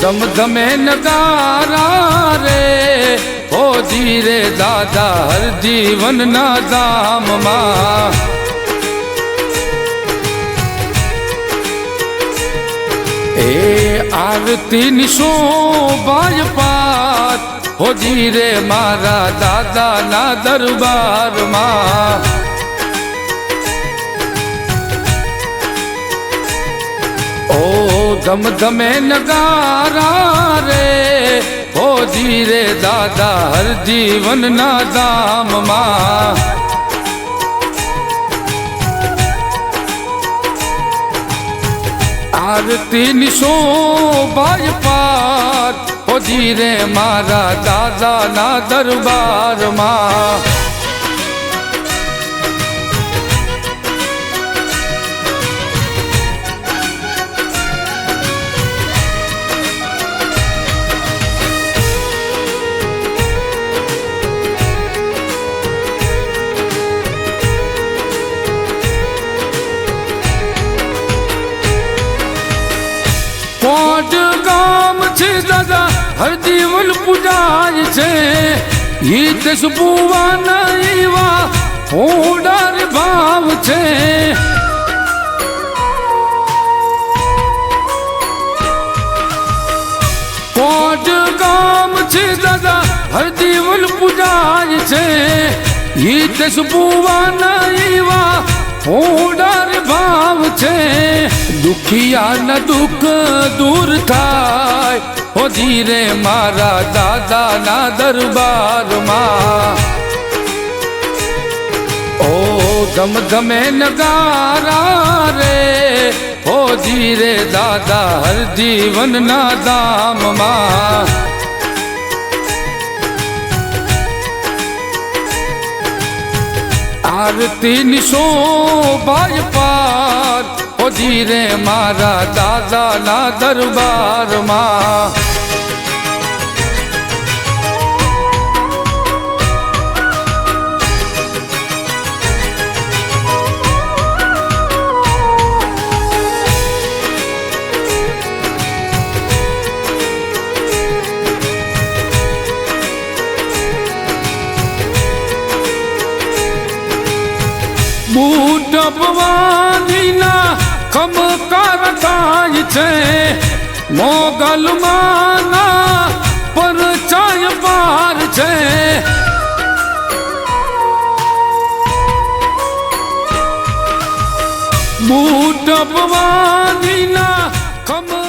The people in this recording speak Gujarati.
ધમધમે નગારા રે ઓ ધીરે દાદા, હર જીવનના ધામમાં. એ આરતીની શોભાય પાત હો ધીરે મારા દાદાના દરબારમાં. ધમધમે નગારા રે ઓ રે દાદા, હર જીવનના આરતી નિશો બાય પાર ઓ રે મારા દાદાના દરબારમાં. કોટ ગામ છે દાદા હરજીવન પૂજાય છે. ગીત સુપુવાના નઈવા ઓડાર ભાવ છે. કોટ ગામ છે દાદા હરજીવન પૂજાય છે. ગીત સુપુવાના એવા દુખિયાના દુઃખ દૂર થાય. હો ધીરે મારા દાદાના દરબારમાં. ઓ ધમધમે નગારા રે. હો ધીરે દાદા હર જીવનના દામમાં આરતીની શોભાય પાર ઓ ધીરે મારા દાદાના દરબારમાં. બૂટ ભવાનીના ખમકાર થાય છે. મોગલ માના પરચાય પાર છે. બૂટ ભવાનીના ખમ